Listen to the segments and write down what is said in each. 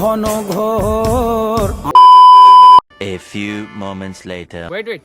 ঘন ঘোর। A few moments later. Wait wait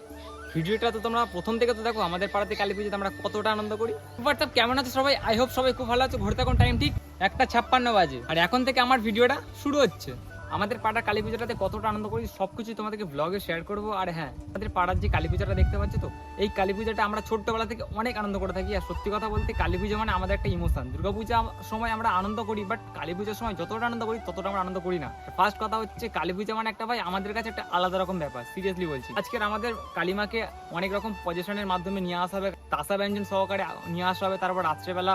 ভিডিওটা তো তোমরা প্রথম থেকে তো দেখো আমাদের পাড়াতে কালী পুজোতে আমরা কতটা আনন্দ করি। হোয়াটসঅ্যাপ কেমন আছে সবাই? আই হোপ সবাই খুব ভালো আছো। ঘুরতে এখন টাইম ঠিক একটা ছাপ্পান্ন বাজে। আর এখন থেকে আমার ভিডিওটা শুরু হচ্ছে। আমাদের পাড়ার কালী পুজোটাতে কতটা আনন্দ করি সব কিছু তোমাদেরকে ব্লগে শেয়ার করব। আর হ্যাঁ আমাদের পাড়ার যে কালী পুজোটা দেখতে পাচ্ছ তো, এই কালী পুজোটা আমরা ছোট্টবেলা থেকে অনেক আনন্দ করে থাকি। আর সত্যি কথা বলতে, কালী পুজো মানে আমাদের একটা ইমোশন দুর্গাপূজা সময় আমরা আনন্দ করি বাট কালী পুজোর সময় যতটা আনন্দ করি, ততটা আমরা আনন্দ করি না। ফার্স্ট কথা হচ্ছে, কালী পুজো মানে একটা ভাই, আমাদের কাছে একটা আলাদা রকম ব্যাপার সিরিয়াসলি বলছি। আজকের আমাদের কালিমাকে অনেক রকম পজিশনের মাধ্যমে নিয়ে আসা হবে, তাসা ব্যঞ্জন সহকারে নিয়ে আসা হবে, তারপর রাত্রেবেলা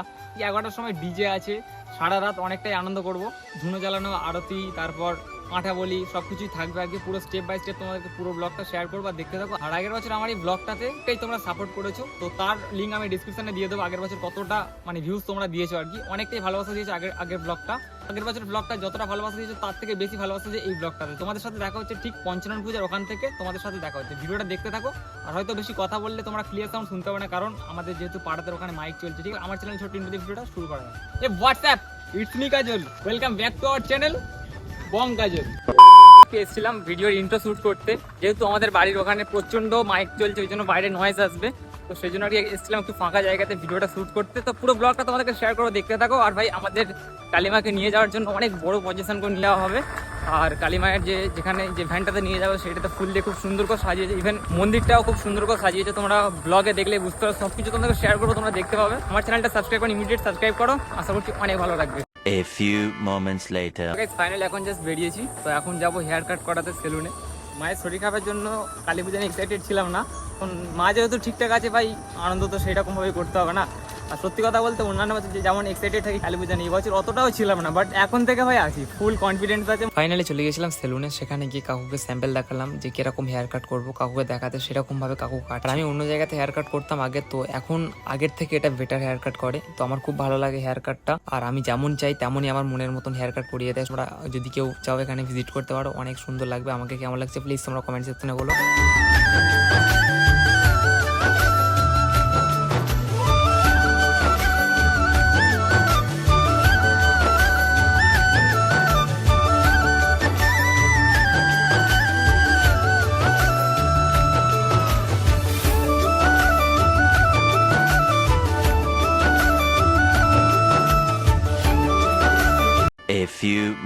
এগারোটার সময় ডিজে আছে, সারা রাত অনেকটাই আনন্দ করব। ধুনো জ্বালানো, আরতি, তারপর কাঁঠা বলি সব কিছুই থাকবে আগে পুরো স্টেপ বাই স্টেপ তোমাদেরকে পুরো ব্লগটা শেয়ার করব আর দেখতে থাকো। আর আগের বছর আমার এই ব্লগটাতে এই তোমরা সাপোর্ট করেছ। তো তার লিঙ্ক আমি ডিসক্রিপশনে দিয়ে দেবো আগের বছর কতটা মানে ভিউজ তোমরা দিয়েছ আর কি। অনেকটাই ভালোবাসা দিয়েছ আগের আগের ব্লগটা আগের বছর ব্লগটা যতটা ভালোবাসা দিয়েছ, তার থেকে বেশি ভালোবাসা যে এই ব্লগটাতে তোমাদের সাথে দেখা হচ্ছে ঠিক পঞ্চানন পূজার ওখান থেকে তোমাদের সাথে দেখা হচ্ছে। ভিডিওটা দেখতে থাকো। আর হয়তো বেশি কথা বললে তোমরা ক্লিয়ার সাউন্ড শুনতে পাবে না, কারণ আমাদের যেহেতু পাড়াতে ওখানে মাইক চলছে, ঠিক আছে? আমার চ্যানেল ছোট ইন্টারভিউ ভিডিওটা শুরু করা যায় hey what's up it's me Kajal. Welcome back to our channel Bong এসেছিলাম ভিডিওর ইন্ট্রো শুট করতে। যেহেতু আমাদের বাড়ির ওখানে প্রচণ্ড মাইক চলছে, ওই জন্য বাইরে নয়েজ আসবে। তো সেই জন্য আর এসেছিলাম একটু ফাঁকা জায়গাতে ভিডিওটা শ্যুট করতে। তো পুরো ব্লগটা তোমাদেরকে শেয়ার করে দেখতে থাকো। আর ভাই, আমাদের কালিমাকে নিয়ে যাওয়ার জন্য অনেক বড় পজিশন করে নেওয়া হবে। আর কালিমায়ের যে, যেখানে যে ভ্যানটাতে নিয়ে যাব, সেটাতে ফুল দিয়ে খুব সুন্দর করে সাজিয়েছে। ইভেন মন্দিরটাও খুব সুন্দর করে সাজিয়েছে। তোমরা ব্লগে দেখলে বুঝতে পারো সব কিছু তোমাদেরকে শেয়ার করব, তোমরা দেখতে পাবে। আমার চ্যানেলটা সাবস্ক্রাইব করে ইমিডিয়েট সাবস্ক্রাইব করো। আশা করছি অনেক ভালো লাগবে। A few moments later. Final এখন জাস্ট বেরিয়েছি। তো এখন যাব হেয়ার কাট করাতে সেলুনে মায়ের শরীর খারাপের জন্য কালী পূজা এক্সাইটেড ছিলাম না। মা যেহেতু ঠিকঠাক আছে ভাই, আনন্দ তো সেরকমভাবে করতে হবে না। আর সত্যি কথা বলতে অন্যান্য বছর যেমন এক্সাইটেড থাকি, কালী পূজা নিয়ে বছর অতটাও ছিলাম না বাট এখন থেকে ভাই আছি ফুল কনফিডেন্স আছে। ফাইনালি চলে গেছিলাম সেলুনে সেখানে গিয়ে কাকুকে স্যাম্পল দেখালাম যে কীরকম হেয়ার কাট করব, কাকুকে দেখাতে সেরকম ভাবে কাকু কাট। আমি অন্য জায়গাতে হেয়ার কাট করতাম আগে, তো এখন আগের থেকে এটা বেটার হেয়ার কাট করে, তো আমার খুব ভালো লাগে হেয়ার কাটটা আর আমি যেমন চাই, তেমনই আমার মনের মতন হেয়ার কাট করিয়ে দেয়। তোমরা যদি কেউ চাও এখানে ভিজিট করতে পারো, অনেক সুন্দর লাগবে। আমাকে কেমন লাগছে প্লিজ তোমরা কমেন্ট সেকশনে বলো।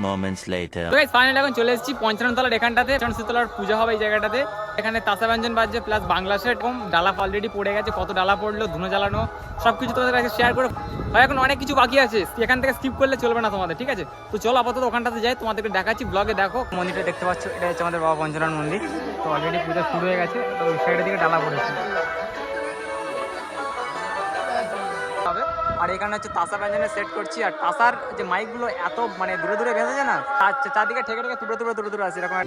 Moments later. তো ফাইনাল এখন চলে এসেছি পঞ্চান্ন তলার এখানটাতে শীতলার পূজা হবে এই জায়গাটাতে। এখানে তাসা ব্যঞ্জন বাজছে প্লাস বাংলা সেট কম ডালা অলরেডি পড়ে গেছে, কত ডালা পড়ল, ধুনো জ্বালানো সব কিছু তোমাদের কাছে শেয়ার করে। ভাই, এখন অনেক কিছু বাকি আছে। এখান থেকে স্কিপ করলে চলবে না তোমাদের, ঠিক আছে? তো চলো আপাতত ওখানটাতে যাই, তোমাদেরকে দেখাচ্ছি ব্লগে দেখো। মন্দিরটা দেখতে পাচ্ছ, এটা হচ্ছে আমাদের বাবা পঞ্চনাথ মন্দির। তো অলরেডি পূজা শুরু হয়ে গেছে, তো ওই সাইডের দিকে ডালা পড়েছে। আর এখানে হচ্ছে তাসা ব্যঞ্জনে সেট করছি। আর তাসার যে মাইকগুলো এত মানে দূরে দূরে ভেসেছে না চারদিকে ঠেকে ঠেকে তুলে তুলে দূরে দূরে আছে এরকম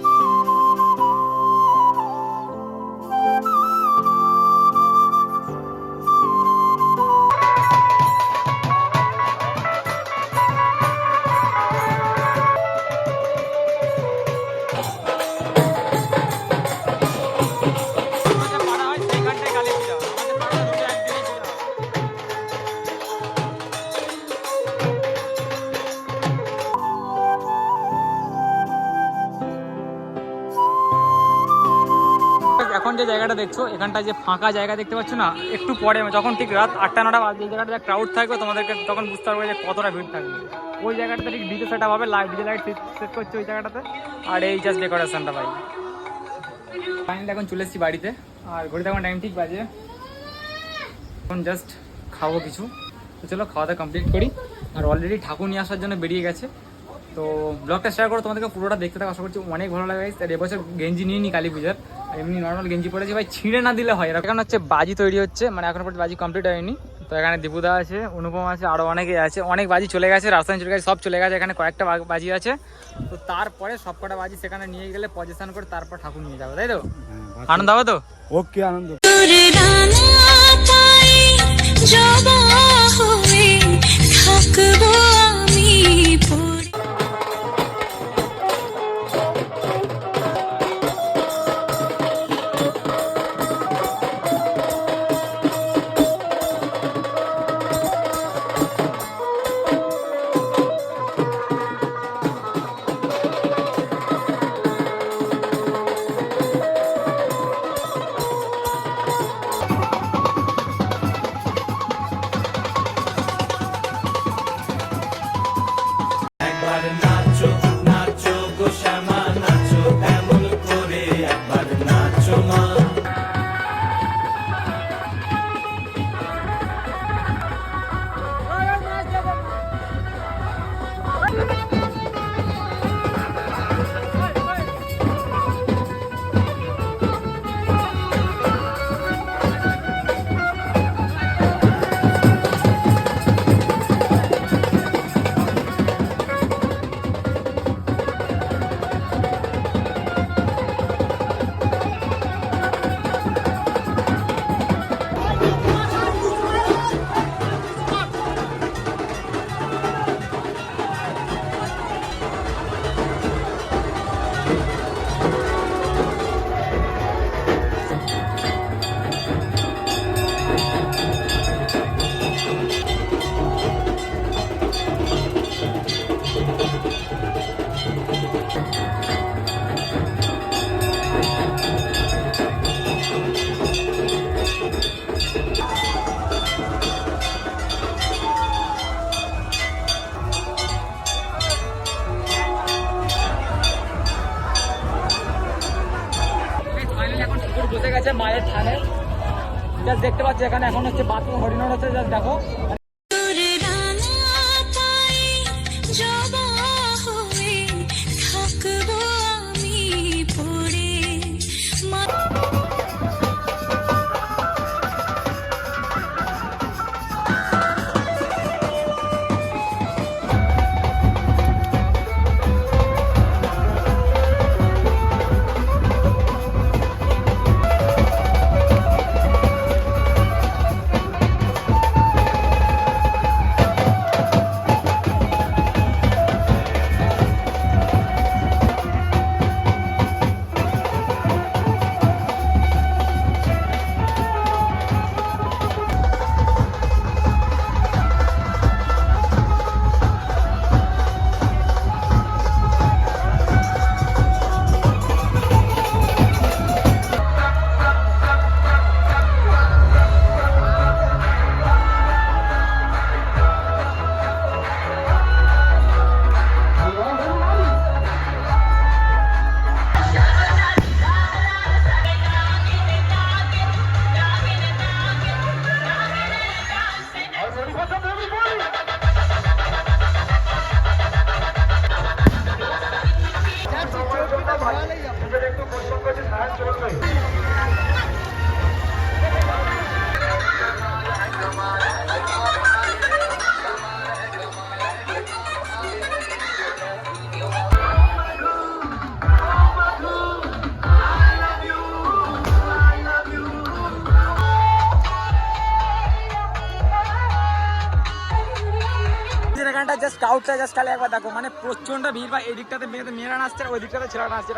দেখছ এখানটা যে ফাঁকা জায়গা দেখতে পাচ্ছ না, একটু পরে যখন ঠিক রাত আটটা নটা বাজে জায়গাটা ক্রাউড থাকবে, তোমাদেরকে তখন বুঝতে পারবে যে কতটা ভিড় থাকবে। ওই জায়গাটাতে ঠিক ডিজে সেট হবে লাইট ডিজে লাইট সেট করছে ওই জায়গাটাতে। আর এই জাস্ট ডেকোরেশনটা ভাই। ফাইনালি এখন চলে এসেছি বাড়িতে। আর ঘড়িতে এখন টাইম ঠিক বাজে। এখন জাস্ট খাব কিছু। তো চলো খাওয়া দাওয়া কমপ্লিট করি। আর অলরেডি ঠাকুর নিয়ে আসার জন্য বেরিয়ে গেছে। তো ব্লগটা শেয়ার করো, তোমাদেরকে পুরোটা দেখতে থাকো। আশা করছি অনেক ভালো লাগে আর এবছর গেঞ্জি নিয়ে নি কালী পূজার। এমনি নর্মাল গেঞ্জি পরেছি ভাই ছিঁড়ে না দিলে হয় এখন হচ্ছে বাজি তৈরি হচ্ছে মানে এখন পর্যন্ত বাজি কমপ্লিট হয়নি। তো এখানে দীপুদা আছে অনুপম আছে আরও অনেকে আছে। অনেক বাজি চলে গেছে রাজস্থান চলে গেছে সব চলে গেছে এখানে কয়েকটা বাজি আছে। তো তারপরে সব কটা বাজি সেখানে নিয়ে গেলে পজিশন করে তারপর ঠাকুর নিয়ে যাবে তাই তো? আনন্দ হবে তো? ওকে আনন্দ। হয়ে থাকব। জাস্ট দেখতে পাচ্ছি এখানে এখন হচ্ছে বাথরুম হরিণর হচ্ছে জাস্ট দেখো। এখানটা জাস্ট খালি একবার দেখো মানে প্রচণ্ড ভিড় বা এই দিকটাতে মেয়েদের মেয়েরা নাচছে ওই দিকটাতে ছেলেরা নাচছে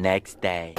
next day.